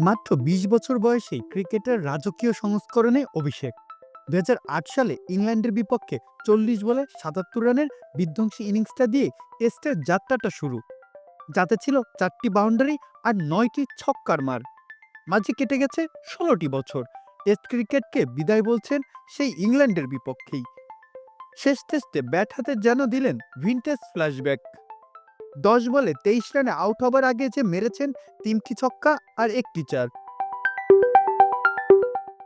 মাত্র ২০ বছর বয়সেই ক্রিকেটের রাজকীয় সংস্করণে অভিষেক। দু হাজার আট সালে ইংল্যান্ডের বিপক্ষে চল্লিশ বলে সাতাত্তর রানের বিধ্বংসী ইনিংসটা দিয়ে টেস্টের যাত্রাটা শুরু। যাতে ছিল চারটি বাউন্ডারি আর নয়টি ছক্কার মার। মাঝে কেটে গেছে ষোলোটি বছর। টেস্ট ক্রিকেটকে বিদায় বলছেন সেই ইংল্যান্ডের বিপক্ষেই। শেষ টেস্টে ব্যাট হাতে যেন দিলেন ভিনটেজ ফ্ল্যাশব্যাক। দশ বলে তেইশ রানে আউট হবার আগে যে মেরেছেন তিনটি ছক্কা আর একটি চার।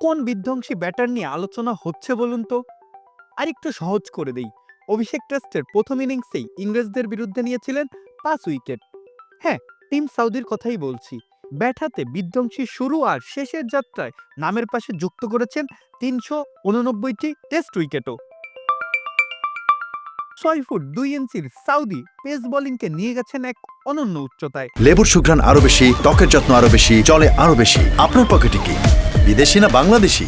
কোন বিধ্বংসী ব্যাটার নিয়ে আলোচনা হচ্ছে বলুন তো? আর একটু সহজ করে দেই। অভিষেক টেস্টের প্রথম ইনিংসেই ইংরেজদের বিরুদ্ধে নিয়েছিলেন পাঁচ উইকেট। হ্যাঁ টিম সাউদির কথাই বলছি। ব্যাট হাতে বিধ্বংসী শুরু আর শেষের যাত্রায় নামের পাশে যুক্ত করেছেন তিনশো উননব্বইটি টেস্ট উইকেটও। ছয় ফুট দুই ইঞ্চির সাউদি পেস বোলিংকে নিয়ে গেছেন এক অনন্য উচ্চতায়। লেবুর সুঘ্রাণ আরও বেশি ত্বকের যত্ন আরও বেশি চলে আরও বেশি। আপনার পকেটে কি? বিদেশি না বাংলাদেশি?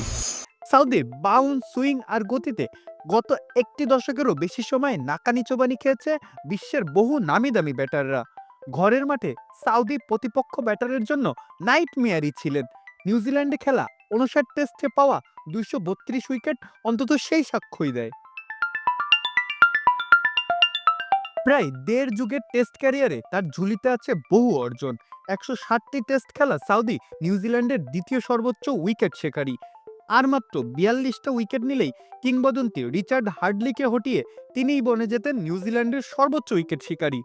সাউদি বাউন্স সুইং আর গতিতে গত একটি দশকেরও বেশি সময় নাকানি চোবানি খেয়েছে বিশ্বের বহু নামি দামি ব্যাটাররা। ঘরের মাঠে সাউদি প্রতিপক্ষ ব্যাটারের জন্য নাইট মেয়ারই ছিলেন। নিউজিল্যান্ডে খেলা উনষাট টেস্টে পাওয়া দুইশো বত্রিশ উইকেট অন্তত সেই সাক্ষ্যই দেয়। প্রায় দেড় যুগের টেস্ট ক্যারিয়ারে তার ঝুলিতে আছে বহু অর্জন। একশো ষাটটি টেস্ট খেলা সাউদি, নিউজিল্যান্ডের দ্বিতীয় সর্বোচ্চ উইকেট শেখারি আর মাত্র বিয়াল্লিশটা উইকেট নিলেই কিংবদন্তি রিচার্ড হার্ডলিকে হটিয়ে তিনিই বনে যেতেন নিউজিল্যান্ডের সর্বোচ্চ উইকেট শিকারী।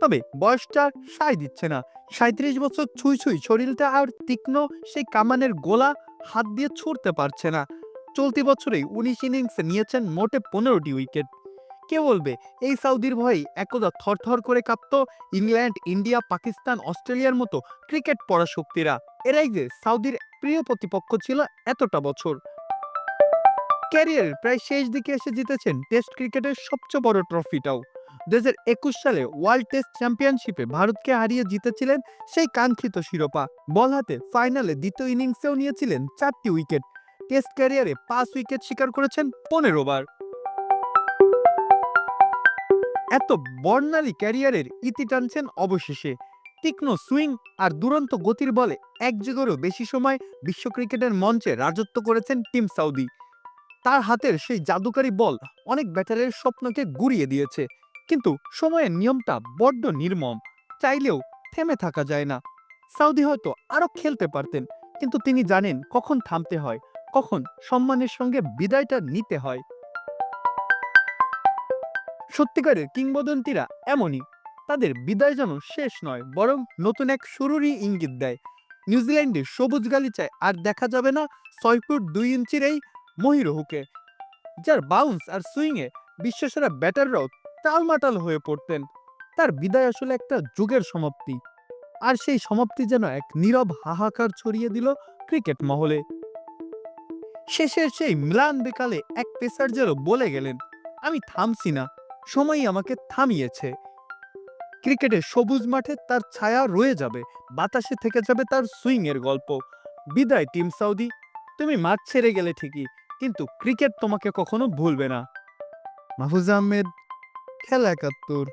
তবে বয়সটা সায় দিচ্ছে না। সাঁত্রিশ বছর ছুঁই ছুঁই শরীরটা আর তীক্ষ্ণ, সেই কামানের গোলা হাত দিয়ে ছুঁড়তে পারছে না। চলতি বছরেই উনিশ ইনিংসে নিয়েছেন মোটে পনেরোটি উইকেট কে বলবে? এই সাউদির ভয়েই একদা থরথর করে কাঁপত ইংল্যান্ড, ইন্ডিয়া, পাকিস্তান, অস্ট্রেলিয়ার মতো ক্রিকেট পড়া শক্তিরা এরাই যে সাউদির প্রিয় প্রতিপক্ষ ছিল এতটা বছর। ক্যারিয়ারের প্রায় শেষ দিকে এসে জিতেছেন টেস্ট ক্রিকেটের সবচেয়ে বড় ট্রফিটাও। দু হাজার একুশ সালে ওয়ার্ল্ড টেস্ট চ্যাম্পিয়নশিপে ভারতকে হারিয়ে জিতেছিলেন সেই কাঙ্ক্ষিত শিরোপা। বল হাতে ফাইনালে দ্বিতীয় ইনিংসেও নিয়েছিলেন চারটি উইকেট। টেস্ট ক্যারিয়ারে পাঁচ উইকেট শিকার করেছেন পনেরো বার। এত বর্ণালী ক্যারিয়ারের ইতি টানছেন অবশেষে। তীক্ষ্ণ সুইং আর দুরন্ত গতির বলে এক যুগেরও বেশি সময় বিশ্ব ক্রিকেটের মঞ্চে রাজত্ব করেছেন টিম সাউদি। তার হাতের সেই জাদুকারী বল অনেক ব্যাটারের স্বপ্নকে গুড়িয়ে দিয়েছে। কিন্তু সময়ের নিয়মটা বড্ড নির্মম, চাইলেও থেমে থাকা যায় না। সাউদি হয়তো আরও খেলতে পারতেন, কিন্তু তিনি জানেন কখন থামতে হয়, কখন সম্মানের সঙ্গে বিদায়টা নিতে হয়। সত্যিকারের কিংবদন্তিরা এমনই। তাদের বিদায় যেন শেষ নয়, বরং নতুন এক শুরুরই ইঙ্গিত দেয়। নিউজিল্যান্ডের সবুজ গালিচায় আর দেখা যাবে না ছয় ফুট দুই ইঞ্চির এই মহিরহুকে, যার বাউন্স আর সুইংয়ে বিশ্বসেরা ব্যাটাররাও টালমাটাল হয়ে পড়তেন। তার বিদায় আসলে একটা যুগের সমাপ্তি। আর সেই সমাপ্তি যেন এক নীরব হাহাকার ছড়িয়ে দিল ক্রিকেট মহলে। শেষের সেই ম্লান বিকালে এক পেসার যেন বলে গেলেন, আমি থামছি না। সময়ই আমাকে থামিয়েছে। ক্রিকেটের সবুজ মাঠে তার ছায়া রয়ে যাবে, বাতাসে থেকে যাবে তার সুইংয়ের গল্প। বিদায়, টিম সাউদি। তুমি মাঠ ছেড়ে গেলে ঠিকই, কিন্তু ক্রিকেট তোমাকে কখনো ভুলবে না। মাহফুজ আহমেদ, খেলা একাত্তর।